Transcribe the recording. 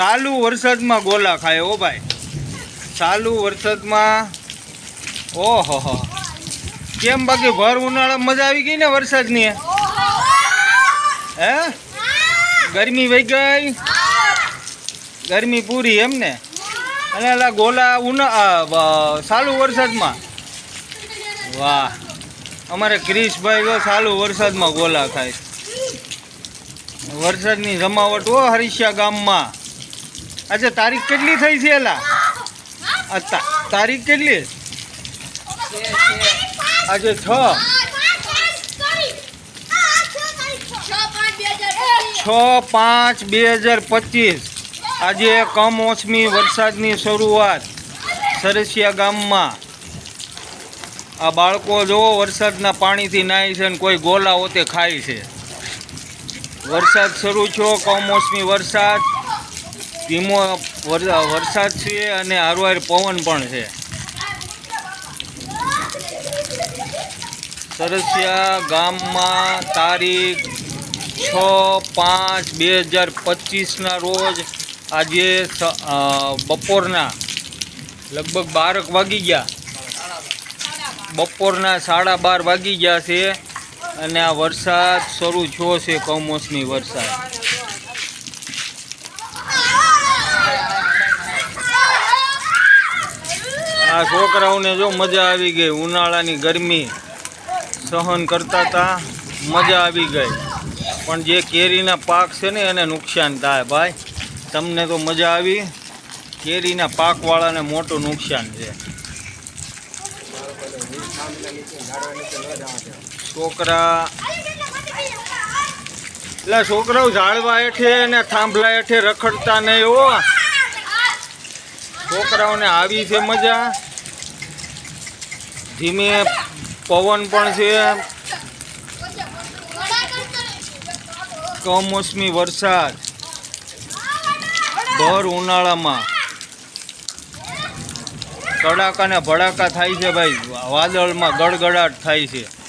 ચાલુ વરસાદમાં ગોલા ખાય ઓ ભાઈ. ચાલુ વરસાદમાં ઓહો કેમ બાકી ભર ઉનાળા મજા આવી ગઈ ને વરસાદની? હે? ગરમી વહી ગઈ? ગરમી પૂરી એમ ને? અને ગોલા ઉના ચાલુ વરસાદમાં? વાહ. અમારે ક્રિશભાઈ જો ચાલુ વરસાદમાં ગોલા ખાય વરસાદની જમાવટ હો હરીશિયા ગામમાં. આજે તારીખ કેટલી થઈ છે એલા? તા- તારીખ કેટલી આજે છ. છ પાંચ બે હજાર પચીસ. આજે કમોસમી વરસાદની શરૂઆત સરસિયા ગામમાં. આ બાળકો જો વરસાદના પાણીથી નાય છે અને કોઈ ગોલા હોતે ખાય છે. વરસાદ શરૂ થયો, કમોસમી વરસાદ. ધીમો વર- વરસાદ છે અને હારવાર પવન પણ છે. સરસિયા ગામમાં તારીખ છ પાંચ બે હજાર પચીસના રોજ આજે બપોરના લગભગ બારક વાગી ગયા. બપોરના સાડા બાર વાગી ગયા છે અને આ વરસાદ શરૂ થયો છે કમોસમી વરસાદ. આ છોકરાઓને જો મજા આવી ગઈ. ઉનાળાની ગરમી સહન કરતા હતા મજા આવી ગઈ. પણ જે કેરીના પાક છે ને એને નુકસાન થાય ભાઈ. તમને તો મજા આવી. કેરીના પાકવાળાને મોટું નુકસાન છે. છોકરા એટલે છોકરાઓ ઝાડવા હેઠે અને થાંભલા હેઠે રખડતા નહીં હો. છોકરાઓને આવી છે મજા. ધીમે પવન પણ છે. કમોસમી વરસાદ. ભર ઉનાળામાં. કડાકા ને ભડાકા થાય છે ભાઈ. વાદળમાં ગડગડાટ થાય છે.